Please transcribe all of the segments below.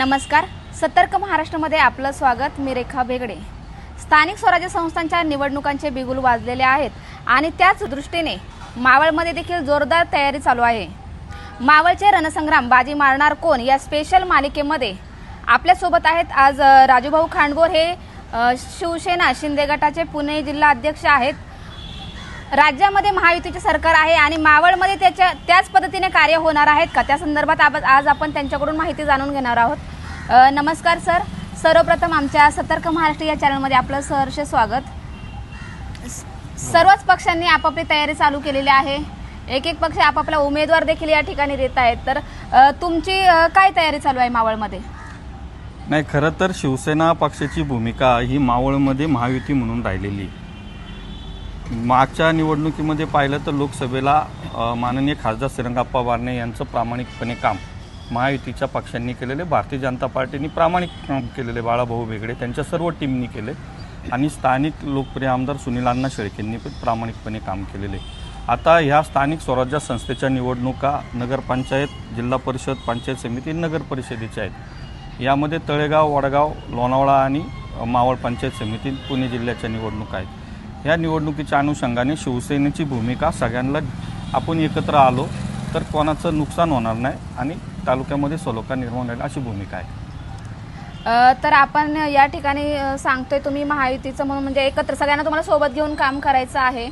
नमस्कार. सतर्क महाराष्ट्रामध्ये आपलं स्वागत. मी रेखा बेगडे स्थानिक स्वराज्य संस्थांच्या निवडणुकांचे बिगुल वाजलेले आहेत आणि त्याच दृष्टीने मावळमध्ये देखील जोरदार तयारी चालू आहे. मावळचे रणसंग्राम बाजी मारणार कोण या स्पेशल मालिकेमध्ये आपल्यासोबत आहेत आज राजूभाऊ खांडगोर हे शिवसेना शिंदे गटाचे पुणे जिल्हा अध्यक्ष आहेत. राज्यामध्ये महायुतीचे सरकार आहे आणि मावळमध्ये त्याच्या त्याच पद्धतीने कार्य होणार आहेत का? त्या संदर्भात आप- आज आपण त्यांच्याकडून माहिती जाणून घेणार आहोत. नमस्कार सर. सर्वप्रथम आमच्या सतर्क महाराष्ट्र या चॅनलमध्ये आपलं सहर्ष स्वागत. सर्वच पक्षांनी आपापली तयारी चालू केलेली आहे. एक एक पक्ष आपापला उमेदवार देखील या ठिकाणी देत आहेत. तर तुमची काय तयारी चालू आहे मावळमध्ये? नाही खरं तर शिवसेना पक्षाची भूमिका ही मावळमध्ये महायुती म्हणून राहिलेली. आहे. मागच्या निवडणुकीमध्ये पाहिलं तर लोकसभेला माननीय खासदार श्रीरंगाप्पा बारणे यांचं प्रामाणिकपणे काम महायुतीच्या पक्षांनी केलेले भारतीय जनता पार्टीने प्रामाणिक काम केलेले बाळाभाऊ बेगडे त्यांच्या सर्व टीमनी केले आणि स्थानिक लोकप्रिय आमदार सुनील अण्णा शेळकेंनी पण प्रामाणिकपणे काम केलेले. आता ह्या स्थानिक स्वराज्य संस्थेच्या निवडणुका नगरपंचायत जिल्हा परिषद पंचायत समिती नगर परिषदेच्या आहेत. यामध्ये तळेगाव वडगाव लोणावळा आणि मावळ पंचायत समिती पुणे जिल्ह्याच्या निवडणुका आहेत. या निवडणुकीच्या अनुषंगाने शिवसेनेची भूमिका सगळ्यांना आपण एकत्र आलो तर कोणाचं नुकसान होणार नाही आणि तालुक्यामध्ये सलोखा निर्माण होईल अशी भूमिका आहे. तर आपण या ठिकाणी सांगतोय तुम्ही महायुतीचं म्हणून म्हणजे एकत्र सगळ्यांना तुम्हाला सोबत घेऊन काम करायचं आहे.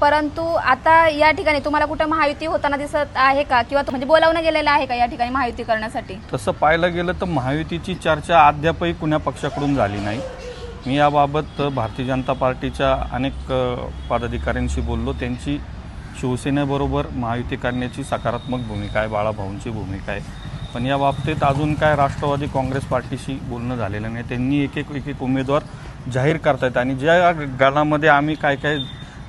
परंतु आता या ठिकाणी तुम्हाला कुठं महायुती होताना दिसत आहे का? किंवा म्हणजे बोलावणं गेलेलं आहे का या ठिकाणी महायुती करण्यासाठी? तसं पाहायला गेलं तर महायुतीची चर्चा अद्यापही कुण्या पक्षाकडून झाली नाही. मी याबाबत भारतीय जनता पार्टीच्या अनेक पदाधिकाऱ्यांशी बोललो. त्यांची शिवसेनेबरोबर महायुती करण्याची सकारात्मक भूमिका आहे बाळाभाऊंची भूमिका आहे. पण या बाबतीत अजून काय राष्ट्रवादी काँग्रेस पार्टीशी बोलणं झालेलं नाही. त्यांनी एक एक एक एक उमेदवार जाहीर करतायत आणि ज्या गणामध्ये आम्ही काय काय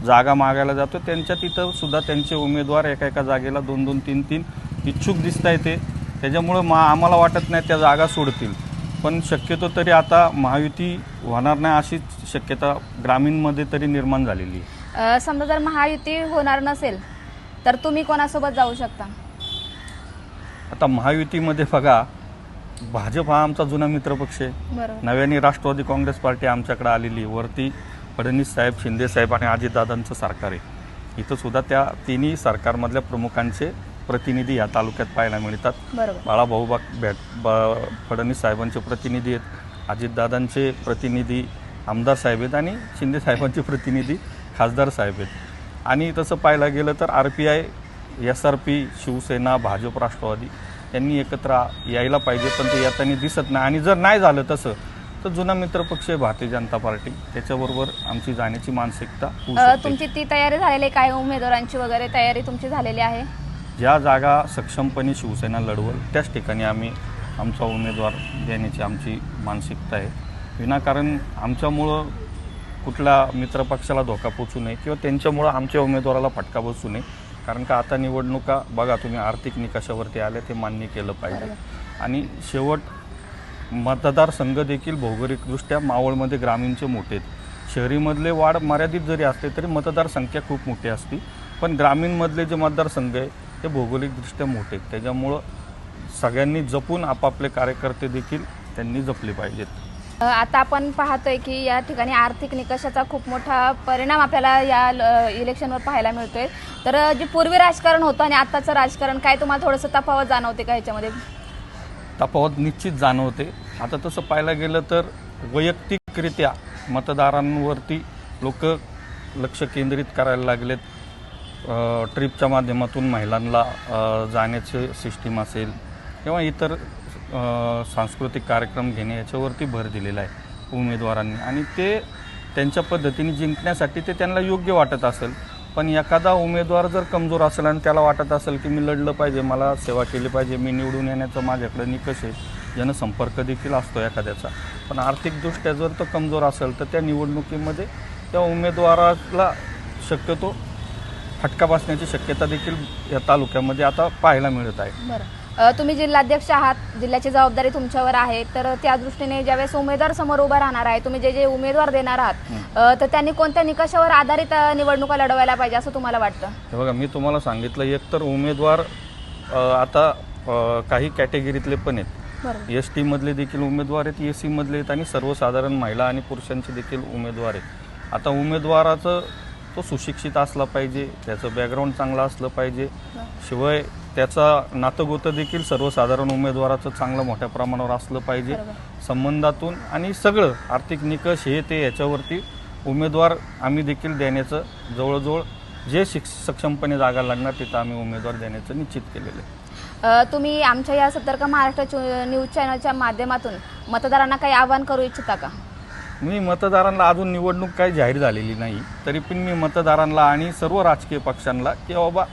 जागा मागायला जातो त्यांच्या तिथं सुद्धा त्यांचे उमेदवार एका एका जागेला दोन दोन तीन तीन इच्छुक दिसत आहे ते. त्याच्यामुळं मा आम्हाला वाटत नाही त्या जागा सोडतील. पण शक्यतो तरी आता महायुती होणार नाही अशी शक्यता ग्रामीणमध्ये तरी निर्माण झालेली आहे. अ, समजा जर महायुती होणार नसेल तर तुम्ही कोणासोबत जाऊ शकता? आता महायुतीमध्ये बघा भाजप हा आमचा जुना मित्रपक्ष आहे. बरोबर. नव्याने राष्ट्रवादी काँग्रेस पार्टी आमच्याकडे आलेली आहे. वरती फडणवीस साहेब शिंदे साहेब आणि अजितदादांचं सरकार आहे. इथं सुद्धा त्या तिन्ही सरकारमधल्या प्रमुखांचे प्रतिनिधी या तालुक्यात पाहायला मिळतात. बरोबर. बाळाभाऊ बा भेट बा फडणवीस साहेबांचे प्रतिनिधी आहेत. अजितदादांचे प्रतिनिधी आमदार साहेब आहेत आणि शिंदे साहेबांचे प्रतिनिधी खासदार साहेब आहेत. आणि तसं पाहायला गेलं तर R P I S R P Shiv Sena BJP Rashtrawadi यांनी एकत्र यायला पाहिजे पण ते येताना दिसत नाही. आणि जर नाही झालं तसं तर जुना मित्रपक्ष आहे भारतीय जनता पार्टी. त्याच्याबरोबर आमची जाण्याची मानसिकता तुमची ती तयारी झालेली काय? उमेदवारांची वगैरे तयारी तुमची झालेली आहे? ज्या जागा सक्षमपणे शिवसेना लढवल त्याच ठिकाणी आम्ही आमचा उमेदवार देण्याची आमची मानसिकता आहे. विनाकारण आमच्यामुळं कुठल्या मित्रपक्षाला धोका पोचू नये किंवा त्यांच्यामुळं आमच्या उमेदवाराला फटका बसू नये. कारण का आता निवडणुका बघा तुम्ही आर्थिक निकषावरती आले ते मान्य केलं पाहिजे. आणि शेवट मतदारसंघ देखील भौगोलिकदृष्ट्या मावळमध्ये ग्रामीणचे मोठे आहेत. शहरीमधले वाढ मर्यादित जरी असले तरी मतदारसंख्या खूप मोठी असते. पण ग्रामीणमधले जे मतदारसंघ आहे ते भौगोलिकदृष्ट्या मोठे आहेत. त्याच्यामुळं सगळ्यांनी जपून आपापले कार्यकर्ते देखील त्यांनी जपले पाहिजेत. आता आपण पाहतोय की या ठिकाणी आर्थिक निकषाचा खूप मोठा परिणाम आपल्याला या इलेक्शनवर पाहायला मिळतोय. तर जे पूर्वी राजकारण होतं आणि आताचं राजकारण काय तुम्हाला थोडंसं तफावत जाणवते का ह्याच्यामध्ये? तफावत निश्चित जाणवते. आता तसं पाहायला गेलं तर वैयक्तिकरित्या मतदारांवरती लोक लक्ष केंद्रित करायला लागलेत. ट्रिपच्या माध्यमातून महिलांना जाण्याचे सिस्टीम असेल किंवा इतर सांस्कृतिक कार्यक्रम घेणे याच्यावरती भर दिलेला आहे उमेदवारांनी. आणि ते त्यांच्या पद्धतीने जिंकण्यासाठी ते त्यांना योग्य वाटत असेल. पण एखादा उमेदवार जर कमजोर असेल आणि त्याला वाटत असेल की मी लढलं पाहिजे मला सेवा केली पाहिजे मी निवडून येण्याचं माझ्याकडे निकष आहे जनसंपर्क देखील असतो एखाद्याचा. पण आर्थिकदृष्ट्या जर तो कमजोर असेल तर त्या निवडणुकीमध्ये त्या उमेदवाराला शक्यतो फटका बसण्याची शक्यता देखील या तालुक्यामध्ये आता पाहायला मिळत आहे. बरं. तुम्ही जिल्हाध्यक्ष आहात जिल्ह्याची जबाबदारी तुमच्यावर आहे तर त्या दृष्टीने ज्यावेळेस उमेदवार समोर उभा राहणार आहे तुम्ही जे जे उमेदवार देणार आहात तर त्यांनी कोणत्या निकषावर आधारित निवडणुका लढवायला पाहिजे असं तुम्हाला वाटतं? हे बघा मी तुम्हाला सांगितलं एक तर उमेदवार आता काही कॅटेगरीतले पण आहेत. एस टीमधले देखील उमेदवार आहेत ए सीमधले आहेत आणि सर्वसाधारण महिला आणि पुरुषांचे देखील उमेदवार आहेत. आता उमेदवाराचं तो सुशिक्षित असला पाहिजे त्याचं बॅकग्राऊंड चांगलं असलं पाहिजे. शिवाय त्याचा नातगोतं देखील सर्वसाधारण उमेदवाराचं चांगलं मोठ्या प्रमाणावर असलं पाहिजे. संबंधातून आणि सगळं आर्थिक निकष हे ते याच्यावरती उमेदवार आम्ही देखील देण्याचं जवळजवळ जे शिक्ष सक्षमपणे जागा लागणार तिथं आम्ही उमेदवार देण्याचं निश्चित केलेलं आहे. तुम्ही आमच्या या सतर्क महाराष्ट्र न्यूज चॅनलच्या माध्यमातून मतदारांना काही आवाहन करू इच्छिता का? मी मतदारांना अजून निवडणूक काही जाहीर झालेली नाही तरी पण मी मतदारांना आणि सर्व राजकीय पक्षांना की बाबा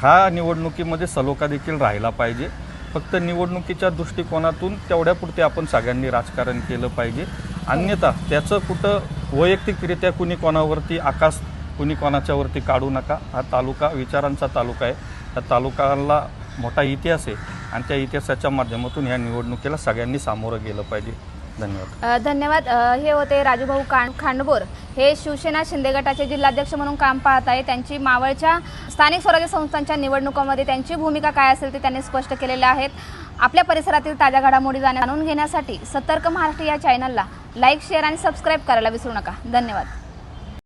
ह्या निवडणुकीमध्ये सलोखा देखील राहिला पाहिजे. फक्त निवडणुकीच्या दृष्टिकोनातून तेवढ्यापुरते आपण सगळ्यांनी राजकारण केलं पाहिजे. अन्यथा त्याचं कुठं वैयक्तिकरित्या कुणी कोणावरती आकाश कुणी कोणाच्यावरती काढू नका. हा तालुका विचारांचा तालुका आहे. त्या तालुकाला मोठा इतिहास आहे आणि त्या इतिहासाच्या माध्यमातून ह्या निवडणुकीला सगळ्यांनी सामोरं गेलं पाहिजे. धन्यवाद. धन्यवाद. हे होते राजूभाऊ कां खांडबोर. हे शिवसेना शिंदे गटाचे जिल्हाध्यक्ष म्हणून काम पाहत आहे त्यांची मावळच्या स्थानिक स्वराज्य संस्थांच्या निवडणुकांमध्ये त्यांची भूमिका काय असेल ते त्यांनी स्पष्ट केलेले आहेत. आपल्या परिसरातील ताज्या घडामोडी जाणून घेण्यासाठी सतर्क महाराष्ट्र या चॅनलला लाईक शेअर आणि सबस्क्राईब करायला विसरू नका. धन्यवाद.